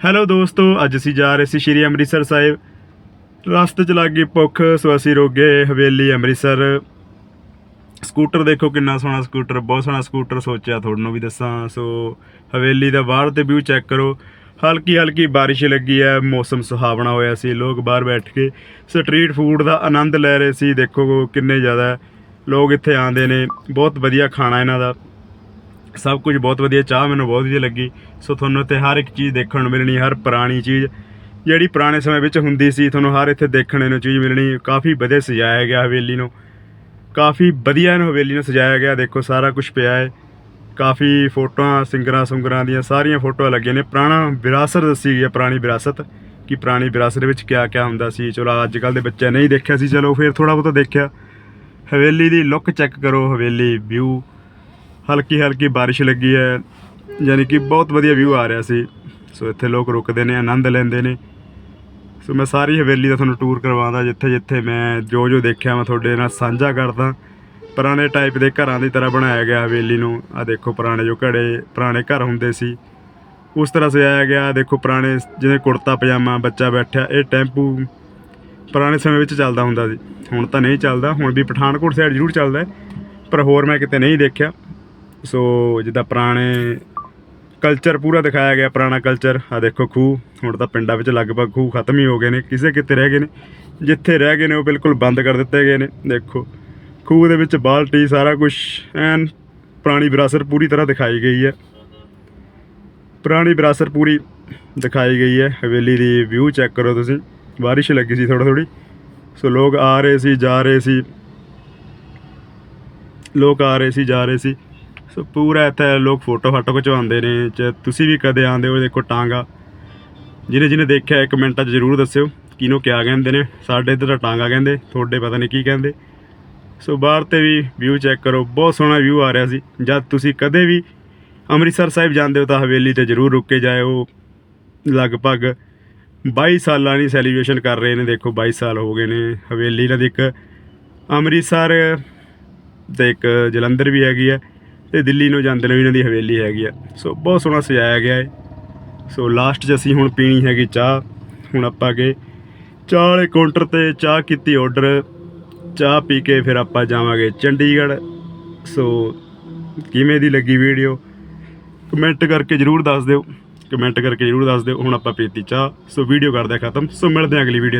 Hello ਦੋਸਤੋ, ਅੱਜ ਅਸੀਂ ਜਾ ਰਹੇ ਸੀ ਸ਼੍ਰੀ ਅੰਮ੍ਰਿਤਸਰ ਸਾਹਿਬ। ਰਸਤੇ 'ਚ ਲੱਗ ਗਈ ਭੁੱਖ, ਸੋ ਅਸੀਂ ਰੁਕ ਗਏ ਹਵੇਲੀ ਅੰਮ੍ਰਿਤਸਰ। ਸਕੂਟਰ ਦੇਖੋ ਕਿੰਨਾ ਸੋਹਣਾ ਸਕੂਟਰ, ਬਹੁਤ ਸੋਹਣਾ ਸਕੂਟਰ ਸੋਚਿਆ ਤੁਹਾਨੂੰ ਵੀ ਦੱਸਾਂ। ਸੋ ਹਵੇਲੀ ਦਾ ਬਾਹਰ ਤੇ ਵਿਊ ਚੈੱਕ ਕਰੋ। ਹਲਕੀ ਹਲਕੀ ਬਾਰਿਸ਼ ਲੱਗੀ ਹੈ, ਮੌਸਮ ਸੁਹਾਵਣਾ ਹੋਇਆ ਸੀ, ਲੋਕ ਬਾਹਰ ਬੈਠ ਕੇ ਸਟਰੀਟ ਫੂਡ ਦਾ ਆਨੰਦ ਲੈ ਰਹੇ ਸੀ। ਦੇਖੋ ਕਿੰਨੇ ਜ਼ਿਆਦਾ ਲੋਕ ਇੱਥੇ ਆਉਂਦੇ ਨੇ, ਬਹੁਤ ਵਧੀਆ ਖਾਣਾ ਇਹਨਾਂ ਦਾ। ਸਭ ਕੁਝ ਬਹੁਤ ਵਧੀਆ, ਚਾਹ ਮੈਨੂੰ ਬਹੁਤ ਵਧੀਆ ਲੱਗੀ। ਸੋ ਤੁਹਾਨੂੰ ਇੱਥੇ ਹਰ ਇੱਕ ਚੀਜ਼ ਦੇਖਣ ਨੂੰ ਮਿਲਣੀ, ਹਰ ਪੁਰਾਣੀ ਚੀਜ਼। ਜਿਹੜੀ ਪੁਰਾਣੇ ਸਮੇਂ ਵਿੱਚ ਹੁੰਦੀ ਸੀ, ਤੁਹਾਨੂੰ ਹਰ ਇੱਥੇ ਦੇਖਣ ਨੂੰ ਚੀਜ਼ ਮਿਲਣੀ। ਕਾਫੀ ਵਧੀਆ ਸਜਾਇਆ ਗਿਆ ਹਵੇਲੀ ਨੂੰ। ਕਾਫੀ ਵਧੀਆ ਇਹਨੂੰ ਹਵੇਲੀ ਨੂੰ ਸਜਾਇਆ ਗਿਆ। ਦੇਖੋ, ਸਾਰਾ ਕੁਝ ਪਿਆ ਹੈ। ਕਾਫੀ ਫੋਟੋਆਂ, ਸਿੰਗਰਾਂ, ਸੁੰਗਰਾਂ ਦੀਆਂ ਸਾਰੀਆਂ ਫੋਟੋਆਂ ਲੱਗੀਆਂ ਨੇ। ਪੁਰਾਣਾ ਵਿਰਾਸਤ ਦੱਸੀ ਗਈ ਹੈ, ਪੁਰਾਣੀ ਵਿਰਾਸਤ। ਕਿ ਪੁਰਾਣੀ ਵਿਰਾਸਤ ਦੇ ਵਿੱਚ ਕਿਆ ਕਿਆ ਹੁੰਦਾ ਸੀ। ਚਲੋ, ਅੱਜ ਕੱਲ ਦੇ ਬੱਚੇ ਨਹੀਂ ਦੇਖਿਆ ਸੀ। ਚਲੋ, ਫਿਰ ਥੋੜਾ ਬਹੁਤਾ ਦੇਖਿਆ। ਹਵੇਲੀ ਦੀ ਲੁੱਕ ਚੈੱਕ ਕਰੋ, ਹਵੇਲੀ ਵਿਊ ਹਲਕੀ ਹਲਕੀ ਬਾਰਿਸ਼ ਲੱਗੀ ਹੈ, ਯਾਨੀ ਕਿ ਬਹੁਤ ਵਧੀਆ ਵਿਊ ਆ ਰਿਹਾ ਸੀ। ਸੋ ਇੱਥੇ ਲੋਕ ਰੁਕਦੇ ਨੇ, ਆਨੰਦ ਲੈਂਦੇ ਨੇ। ਸੋ ਮੈਂ ਸਾਰੀ ਹਵੇਲੀ ਦਾ ਤੁਹਾਨੂੰ ਟੂਰ ਕਰਵਾਉਂਦਾ ਜਿੱਥੇ ਜਿੱਥੇ ਮੈਂ ਜੋ ਜੋ ਦੇਖਿਆ, ਮੈਂ ਤੁਹਾਡੇ ਨਾਲ ਸਾਂਝਾ ਕਰਦਾ। ਪੁਰਾਣੇ ਟਾਈਪ ਦੇ ਘਰਾਂ ਦੀ ਤਰ੍ਹਾਂ ਬਣਾਇਆ ਗਿਆ ਹਵੇਲੀ ਨੂੰ। ਆ ਦੇਖੋ ਪੁਰਾਣੇ ਜੋ ਘੜੇ, ਪੁਰਾਣੇ ਘਰ ਹੁੰਦੇ ਸੀ। ਉਸ ਤਰ੍ਹਾਂ ਸਜਾਇਆ ਗਿਆ ਦੇਖੋ ਪੁਰਾਣੇ ਜਿਵੇਂ ਕੁੜਤਾ, ਪਜਾਮਾ, ਬੱਚਾ ਬੈਠਿਆ, ਇਹ ਟੈਂਪੂ ਪੁਰਾਣੇ ਸਮੇਂ ਵਿੱਚ ਚੱਲਦਾ ਹੁੰਦਾ ਸੀ। ਹੁਣ ਤਾਂ ਨਹੀਂ ਚੱਲਦਾ, ਹੁਣ ਵੀ ਪਠਾਨਕੋਟ ਸਾਈਡ ਜ਼ਰੂਰ ਚੱਲਦਾ ਪਰ ਹੋਰ ਮੈਂ ਕਿਤੇ ਨਹੀਂ ਦੇਖਿਆ। ਸੋ ਜਿੱਦਾਂ ਪੁਰਾਣੇ ਕਲਚਰ ਪੂਰਾ ਦਿਖਾਇਆ ਗਿਆ, ਪੁਰਾਣਾ ਕਲਚਰ ਆ ਦੇਖੋ ਖੂਹ, ਹੁਣ ਤਾਂ ਪਿੰਡਾਂ ਵਿੱਚ ਲਗਭਗ ਖੂਹ ਖਤਮ ਹੀ ਹੋ ਗਏ ਨੇ, ਕਿਸੇ ਕਿਤੇ ਰਹਿ ਗਏ ਨੇ। ਜਿੱਥੇ ਰਹਿ ਗਏ ਨੇ ਉਹ ਬਿਲਕੁਲ ਬੰਦ ਕਰ ਦਿੱਤੇ ਗਏ ਨੇ, ਦੇਖੋ। ਖੂਹ ਦੇ ਵਿੱਚ ਬਾਲਟੀ, ਸਾਰਾ ਕੁਝ ਐਨ ਪੁਰਾਣੀ ਵਿਰਾਸਤ ਪੂਰੀ ਤਰ੍ਹਾਂ ਦਿਖਾਈ ਗਈ ਹੈ। ਪੁਰਾਣੀ ਵਿਰਾਸਤ ਪੂਰੀ ਦਿਖਾਈ ਗਈ ਹੈ। ਹਵੇਲੀ ਦੀ ਵਿਊ ਚੈੱਕ ਕਰੋ ਤੁਸੀਂ। ਬਾਰਿਸ਼ ਲੱਗੀ ਸੀ ਥੋੜਾ ਥੋੜੀ ਸੋ ਲੋਕ ਆ ਰਹੇ ਸੀ, ਜਾ ਰਹੇ ਸੀ। ਲੋਕ ਆ ਰਹੇ ਸੀ, ਜਾ ਰਹੇ ਸੀ। ਸੋ ਪੂਰਾ ਇੱਥੇ ਲੋਕ ਫੋਟੋ ਫਾਟੋ ਖਿਚਵਾਉਂਦੇ ਨੇ ਚ ਤੁਸੀਂ ਵੀ ਕਦੇ ਆਉਂਦੇ ਹੋ, ਦੇਖੋ ਟਾਂਗਾ। ਜਿਹਨੇ ਜਿਹਨੇ ਦੇਖਿਆ, ਇੱਕ ਕਮੈਂਟਾਂ 'ਚ ਜ਼ਰੂਰ ਦੱਸਿਓ, ਕਿਹਨੂੰ ਕਿਆ ਕਹਿੰਦੇ ਨੇ। ਸਾਡੇ ਇੱਧਰ ਤਾਂ ਟਾਂਗਾ ਕਹਿੰਦੇ, ਤੁਹਾਡੇ ਪਤਾ ਨਹੀਂ ਕੀ ਕਹਿੰਦੇ। ਸੋ ਬਾਹਰ ਤੇ ਵੀ ਵਿਊ ਚੈੱਕ ਕਰੋ, ਬਹੁਤ ਸੋਹਣਾ ਵਿਊ ਆ ਰਿਹਾ ਸੀ। ਜਦ ਤੁਸੀਂ ਕਦੇ ਵੀ ਅੰਮ੍ਰਿਤਸਰ ਸਾਹਿਬ ਜਾਂਦੇ ਹੋ ਤਾਂ ਹਵੇਲੀ ਤੇ ਜ਼ਰੂਰ ਰੁਕ ਕੇ ਜਾਇਓ। ਲਗਭਗ 22 ਸਾਲਾਂ ਦੀ ਸੈਲੀਬ੍ਰੇਸ਼ਨ ਕਰ ਰਹੇ ਨੇ, ਦੇਖੋ 22 ਸਾਲ ਹੋ ਗਏ ਨੇ ਹਵੇਲੀ ਦਾ ਇੱਕ। ਅੰਮ੍ਰਿਤਸਰ ਤੇ ਇੱਕ ਜਲੰਧਰ ਵੀ ਹੈਗੀ ਹੈ। ਤੇ ਦਿੱਲੀ ਨੂੰ ਜਾਂਦੇ ਨੇ ਵੀ ਇਹਨਾਂ ਦੀ ਹਵੇਲੀ ਹੈਗੀ ਆ। ਸੋ ਬਹੁਤ ਸੋਹਣਾ ਸਜਾਇਆ ਗਿਆ ਹੈ ਸੋ ਲਾਸਟ 'ਚ ਅਸੀਂ ਹੁਣ ਪੀਣੀ ਹੈਗੀ ਚਾਹ। ਹੁਣ ਆਪਾਂ ਗਏ ਚਾਹ ਵਾਲੇ ਕਾਊਂਟਰ ਤੇ ਚਾਹ ਕੀਤੀ ਆਰਡਰ ਚਾਹ ਪੀ ਕੇ ਫਿਰ ਆਪਾਂ ਜਾਵਾਂਗੇ ਚੰਡੀਗੜ੍ਹ। ਸੋ ਕਿਵੇਂ ਦੀ ਲੱਗੀ ਵੀਡੀਓ ਕਮੈਂਟ ਕਰਕੇ ਜਰੂਰ ਦੱਸ ਦਿਓ। ਕਮੈਂਟ ਕਰਕੇ ਜਰੂਰ ਦੱਸ ਦਿਓ। ਹੁਣ ਆਪਾਂ ਪੀਤੀ ਚਾਹ। ਸੋ ਵੀਡੀਓ ਕਰਦੇ ਹਾਂ ਖਤਮ। ਸੋ ਮਿਲਦੇ ਹਾਂ ਅਗਲੀ ਵੀਡੀਓ